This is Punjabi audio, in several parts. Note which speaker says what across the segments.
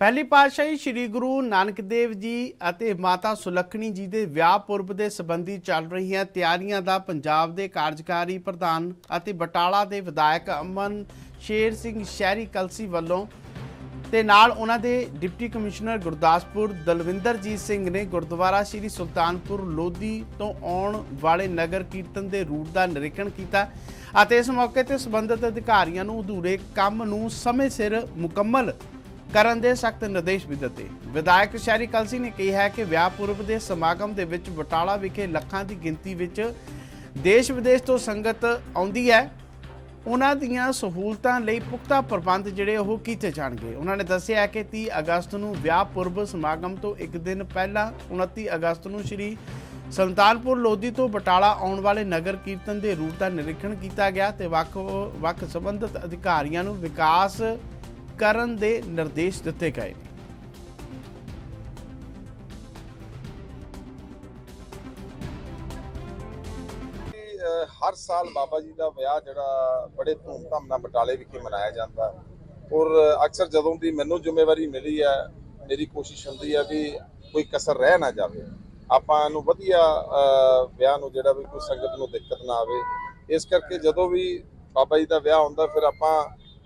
Speaker 1: ਪਹਿਲੀ ਪਾਤਸ਼ਾਹੀ ਸ੍ਰੀ ਗੁਰੂ ਨਾਨਕ ਦੇਵ ਜੀ ਅਤੇ ਮਾਤਾ ਸੁਲੱਖਣੀ ਜੀ ਦੇ ਵਿਆਹ ਪੁਰਬ ਦੇ ਸੰਬੰਧੀ ਚੱਲ ਰਹੀਆਂ ਤਿਆਰੀਆਂ ਦਾ ਪੰਜਾਬ ਦੇ ਕਾਰਜਕਾਰੀ ਪ੍ਰਧਾਨ ਅਤੇ ਬਟਾਲਾ ਦੇ ਵਿਧਾਇਕ ਅਮਨ ਸ਼ੇਰ ਸਿੰਘ ਸ਼ਹਿਰੀ ਕਲਸੀ ਵੱਲੋਂ ਤੇ ਨਾਲ ਉਹਨਾਂ ਦੇ ਡਿਪਟੀ ਕਮਿਸ਼ਨਰ ਗੁਰਦਾਸਪੁਰ ਦਲਵਿੰਦਰਜੀਤ ਸਿੰਘ ਨੇ ਗੁਰਦੁਆਰਾ ਸ੍ਰੀ ਸੁਲਤਾਨਪੁਰ ਲੋਧੀ ਤੋਂ ਆਉਣ ਵਾਲੇ ਨਗਰ ਕੀਰਤਨ ਦੇ ਰੂਟ ਦਾ ਨਿਰੀਖਣ ਕੀਤਾ ਅਤੇ ਇਸ ਮੌਕੇ ਤੇ ਸੰਬੰਧਿਤ ਅਧਿਕਾਰੀਆਂ ਨੂੰ ਅਧੂਰੇ ਕੰਮ ਨੂੰ ਸਮੇਂ ਸਿਰ ਮੁਕੰਮਲ ਕਰਨ ਦੇ ਸਖਤ ਨਿਰਦੇਸ਼ ਵੀ ਦਿੱਤੇ। ਵਿਧਾਇਕ ਸ਼ਹਿਰੀ ਕਲਸੀ ਨੇ ਕਿਹਾ ਹੈ ਕਿ ਵਿਆਹ ਪੁਰਬ ਦੇ ਸਮਾਗਮ ਦੇ ਵਿੱਚ ਬਟਾਲਾ ਵਿਖੇ ਲੱਖਾਂ ਦੀ ਗਿਣਤੀ ਵਿੱਚ ਦੇਸ਼ ਵਿਦੇਸ਼ ਤੋਂ ਸੰਗਤ ਆਉਂਦੀ ਹੈ। ਉਹਨਾਂ ਦੀਆਂ ਸਹੂਲਤਾਂ ਲਈ ਪੁਖਤਾ ਪ੍ਰਬੰਧ ਜਿਹੜੇ ਉਹ ਕੀਤੇ ਜਾਣਗੇ। ਉਹਨਾਂ ਨੇ ਦੱਸਿਆ ਹੈ ਕਿ 30 ਅਗਸਤ ਨੂੰ ਵਿਆਹ ਪੁਰਬ ਸਮਾਗਮ ਤੋਂ ਇੱਕ ਦਿਨ ਪਹਿਲਾਂ 29 ਅਗਸਤ ਨੂੰ ਸ਼੍ਰੀ ਸੁਲਤਾਨਪੁਰ ਲੋਧੀ ਤੋਂ ਬਟਾਲਾ ਆਉਣ ਵਾਲੇ ਨਗਰ ਕੀਰਤਨ ਦੇ ਰੂਟ ਦਾ ਨਿਰੀਖਣ ਕੀਤਾ ਗਿਆ ਤੇ ਵੱਖ ਵੱਖ ਸੰਬੰਧਿਤ ਅਧਿਕਾਰੀਆਂ ਨੂੰ ਵਿਕਾਸ ਕਰਨ ਦੇ ਨਿਰਦੇਸ਼ ਦਿੱਤੇ ਗਏ ਨੇ।
Speaker 2: ਹਰ ਸਾਲ ਬਾਬਾ ਜੀ ਦਾ ਵਿਆਹ ਜਿਹੜਾ ਬੜੇ ਧੂਮਧਾਮ ਨਾਲ ਬਟਾਲੇ ਵਿਖੇ ਮਨਾਇਆ ਜਾਂਦਾ ਔਰ ਅਕਸਰ ਜਦੋਂ ਦੀ ਮੈਨੂੰ ਜ਼ਿੰਮੇਵਾਰੀ ਮਿਲੀ ਹੈ ਮੇਰੀ ਕੋਸ਼ਿਸ਼ ਹੁੰਦੀ ਹੈ ਵੀ ਕੋਈ ਕਸਰ ਰਹਿ ਨਾ ਜਾਵੇ। ਆਪਾਂ ਨੂੰ ਵਧੀਆ ਅਹ, ਵਿਆਹ ਨੂੰ ਜਿਹੜਾ ਵੀ ਕੋਈ ਸੰਗਤ ਨੂੰ ਦਿੱਕਤ ਨਾ ਆਵੇ। ਇਸ ਕਰਕੇ ਜਦੋਂ ਵੀ ਬਾਬਾ ਜੀ ਦਾ ਵਿਆਹ ਹੁੰਦਾ ਫਿਰ ਆਪਾਂ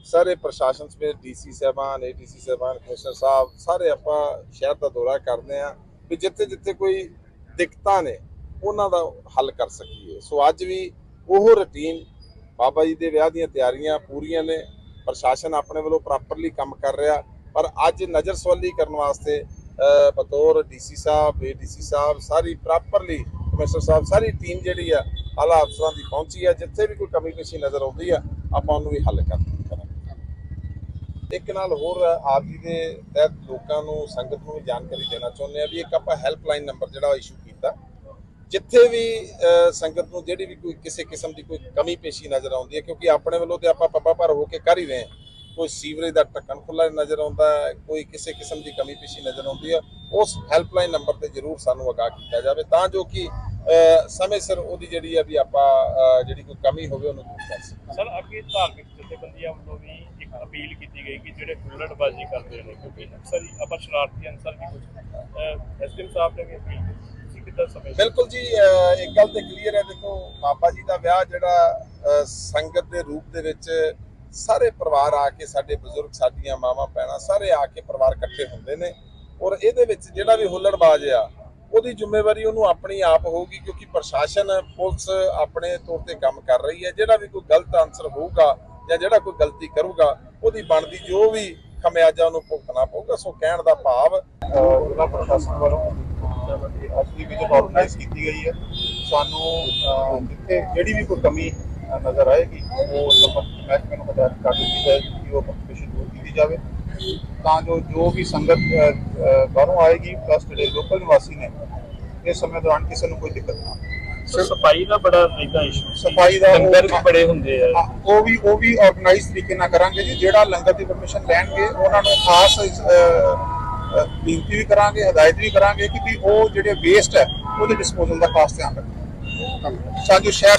Speaker 2: ਸਾਰੇ ਪ੍ਰਸ਼ਾਸਨ ਸਮੇਤ ਡੀਸੀ ਸਾਹਿਬਾਨ ਏਡੀਸੀ ਸਾਹਿਬਾਨ ਕਮਿਸ਼ਨਰ ਸਾਹਿਬ ਸਾਰੇ ਆਪਾਂ ਸ਼ਹਿਰ ਦਾ ਦੌਰਾ ਕਰਦੇ ਆਂ ਵੀ ਜਿੱਥੇ ਜਿੱਥੇ ਕੋਈ ਦਿੱਕਤਾਂ ਨੇ ਉਹਨਾਂ ਦਾ ਹੱਲ ਕਰ ਸਕੀਏ। ਸੋ ਅੱਜ ਵੀ ਉਹ ਰੁਟੀਨ ਬਾਬਾ ਜੀ ਦੇ ਵਿਆਹ ਦੀਆਂ ਤਿਆਰੀਆਂ ਪੂਰੀਆਂ ਨੇ ਪ੍ਰਸ਼ਾਸਨ ਆਪਣੇ ਵੱਲੋਂ ਪ੍ਰੋਪਰਲੀ ਕੰਮ ਕਰ ਰਿਹਾ ਪਰ ਅੱਜ ਨਜ਼ਰ ਸਵਾਲੀ ਕਰਨ ਵਾਸਤੇ ਅਹ, ਬਤੌਰ ਡੀਸੀ ਸਾਹਿਬ ਏਡੀਸੀ ਸਾਹਿਬ ਸਾਰੀ ਪ੍ਰੋਪਰਲੀ ਕਮਿਸ਼ਨਰ ਸਾਹਿਬ ਸਾਰੀ ਟੀਮ ਜਿਹੜੀ ਆ ਆਲਾ ਅਫਸਰਾਂ ਦੀ ਪਹੁੰਚੀ ਆ ਜਿੱਥੇ ਵੀ ਕੋਈ ਕਮੀ ਪੇਸ਼ੀ ਨਜ਼ਰ ਆਉਂਦੀ ਆ ਆਪਾਂ ਉਹਨੂੰ ਵੀ ਹੱਲ ਕਰ ਕਰਾਂਗੇ। ਇੱਕ ਨਾਲ ਹੋਰ ਆਪ ਜੀ ਦੇ ਤਹਿਤ ਲੋਕਾਂ ਨੂੰ, ਸੰਗਤ ਨੂੰ ਵੀ ਜਾਣਕਾਰੀ ਦੇਣਾ ਚਾਹੁੰਦੇ ਆ ਵੀ ਇੱਕ ਆਪਾਂ ਹੈਲਪਲਾਈਨ ਨੰਬਰ ਜਿਹੜਾ ਇਸ਼ੂ ਕੀਤਾ। ਜਿੱਥੇ ਵੀ ਸੰਗਤ ਨੂੰ ਜਿਹੜੀ ਵੀ ਕੋਈ ਕਿਸੇ ਕਿਸਮ ਦੀ ਕੋਈ ਕਮੀ ਪੇਸ਼ੀ ਨਜ਼ਰ ਆਉਂਦੀ ਹੈ, ਕਿਉਂਕਿ ਆਪਣੇ ਵੱਲੋਂ ਤੇ ਆਪਾਂ ਪੱਪਾ ਪਰ ਹੋ ਕੇ ਕਰ ਹੀ ਰਹੇ ਹਾਂ। ਕੋਈ ਸੀਵਰੇਜ ਦਾ ਢੱਕਣ ਖੁੱਲਾ ਨਜ਼ਰ ਆਉਂਦਾ ਹੈ ਕੋਈ ਕਿਸੇ ਕਿਸਮ ਦੀ ਕਮੀ ਪੇਸ਼ੀ ਨਜ਼ਰ ਆਉਂਦੀ ਹੈ, ਉਸ ਹੈਲਪਲਾਈਨ ਨੰਬਰ ਤੇ ਜਰੂਰ ਸਾਨੂੰ ਅਗਾਹ ਕੀਤਾ ਜਾਵੇ ਤਾਂ ਜੋ ਕਿ ਸਮੇਂ ਸਿਰ ਉਹਦੀ ਜਿਹੜੀ ਆ ਵੀ ਆਪਾਂ ਜਿਹੜੀ ਕੋਈ ਕਮੀ ਹੋਵੇ ਉਹਨੂੰ ਦੂਰ ਕਰ ਸਕੀਏ।
Speaker 3: ਸਰ, ਅੱਗੇ ਧਾਰਮਿਕ ਜਥੇਬੰਦੀਆਂ ਵੱਲੋਂ ਵੀ ਅਪੀਲ ਕੀਤੀ ਗਈ ਕਿ ਜਿਹੜੇ ਹੁੱਲੜਬਾਜ਼ੀ ਕਰਦੇ ਨੇ, ਕਿਉਂਕਿ ਅਕਸਰ ਹੀ ਆਪਾਂ ਸ਼ਰਾਰਤੀ ਅਨਸਰ ਵੀ ਕੁਝ ਐਸਟੀਐਮ ਸਾਹਿਬ ਨੇ ਵੀ ਅਪੀਲ ਕੀਤੀ ਤੁਸੀਂ ਕਿੱਦਾਂ
Speaker 2: ਬਿਲਕੁਲ ਜੀ ਇੱਕ ਗੱਲ ਤੇ ਕਲੀਅਰ ਹੈ, ਦੇਖੋ, ਬਾਬਾ ਜੀ ਦਾ ਵਿਆਹ ਜਿਹੜਾ ਸੰਗਤ ਦੇ ਰੂਪ ਦੇ ਵਿੱਚ ਸਾਰੇ ਪਰਿਵਾਰ ਆ ਕੇ, ਸਾਡੇ ਬਜ਼ੁਰਗ, ਸਾਡੀਆਂ ਮਾਵਾਂ, ਭੈਣਾਂ, ਸਾਰੇ ਆ ਕੇ ਪਰਿਵਾਰ ਇਕੱਠੇ ਹੁੰਦੇ ਨੇ। ਔਰ ਇਹਦੇ ਵਿੱਚ ਜਿਹੜਾ ਵੀ ਹੁੱਲੜਬਾਜ਼ ਆ, ਉਹਦੀ ਜ਼ਿੰਮੇਵਾਰੀ ਉਹਨੂੰ ਆਪਣੀ ਆਪ ਹੋਊਗੀ, ਕਿਉਂਕਿ ਪ੍ਰਸ਼ਾਸਨ, ਪੁਲਿਸ ਆਪਣੇ ਤੌਰ ਤੇ ਕੰਮ ਕਰ ਰਹੀ ਹੈ। ਜਿਹੜਾ ਵੀ ਕੋਈ ਗਲਤ ਆਨਸਰ ਹੋਊਗਾ ਜਾਂ ਜਿਹੜਾ ਕੋਈ ਗਲਤੀ ਕਰੂਗਾ, ਉਹਦੀ ਬਣਦੀ ਜੋ ਵੀ ਖਮਿਆਜਾ ਉਹਨੂੰ ਭੁਗਤਣਾ ਪਊਗਾ, ਸੋ ਕਹਿਣ ਦਾ ਭਾਵ
Speaker 4: ਜ਼ਿਲ੍ਹਾ ਪ੍ਰਸ਼ਾਸਨ ਵੱਲੋਂ ਅੱਜ ਦੀ ਵਿਜ਼ਿਟ ਆਰਗੇਨਾਈਜ਼ ਕੀਤੀ ਗਈ ਹੈ, ਸਾਨੂੰ ਜਿੱਥੇ ਜਿਹੜੀ ਵੀ ਕੋਈ ਕਮੀ ਨਜ਼ਰ ਆਏਗੀ, ਉਹ ਸੰਬੰਧਿਤ ਮਹਿਕਮੇ ਨੂੰ ਹਦਾਇਤ ਕਰ ਦਿੱਤੀ ਜਾਏਗੀ ਕਿ ਉਹ ਕੰਪਲੀਸ਼ਨ ਦੂਰ ਕੀਤੀ ਜਾਵੇ। ਤਾਂ ਜੋ ਜੋ ਵੀ ਸੰਗਤ ਬਾਹਰੋਂ ਆਏਗੀ ਪਲੱਸ ਜਿਹੜੇ ਲੋਕਲ ਨਿਵਾਸੀ ਨੇ, ਇਸ ਸਮੇਂ ਦੌਰਾਨ ਕਿਸੇ ਨੂੰ ਕੋਈ ਦਿੱਕਤ ਨਾ ਆਵੇ।
Speaker 3: ਸਫ਼ਾਈ ਦਾ ਬੜਾ ਰਹਿੰਦਾ ਇਸ਼ੂ
Speaker 4: ਸਫ਼ਾਈ ਦਾ
Speaker 3: ਲੰਗਰ ਵੀ ਬੜੇ ਹੁੰਦੇ ਆ।
Speaker 4: ਉਹ ਵੀ ਉਹ ਵੀ ਆਰਗੇਨਾਈਜ਼ ਤਰੀਕੇ ਨਾਲ ਕਰਾਂਗੇ ਜੀ। ਜਿਹੜਾ ਲੰਗਰ ਦੀ ਪਰਮਿਸ਼ਨ ਲੈਣਗੇ ਉਹਨਾਂ ਨੂੰ ਖਾਸ ਬੇਨਤੀ ਵੀ ਕਰਾਂਗੇ ਹਦਾਇਤ ਵੀ ਕਰਾਂਗੇ ਕਿ ਵੀ ਉਹ ਜਿਹੜੇ ਵੇਸਟ ਹੈ ਉਹਦੇ ਡਿਸਪੋਜ਼ਲ ਦਾ ਖਾਸ ਧਿਆਨ ਰੱਖਣ। ਜੋ ਸ਼ਹਿਰ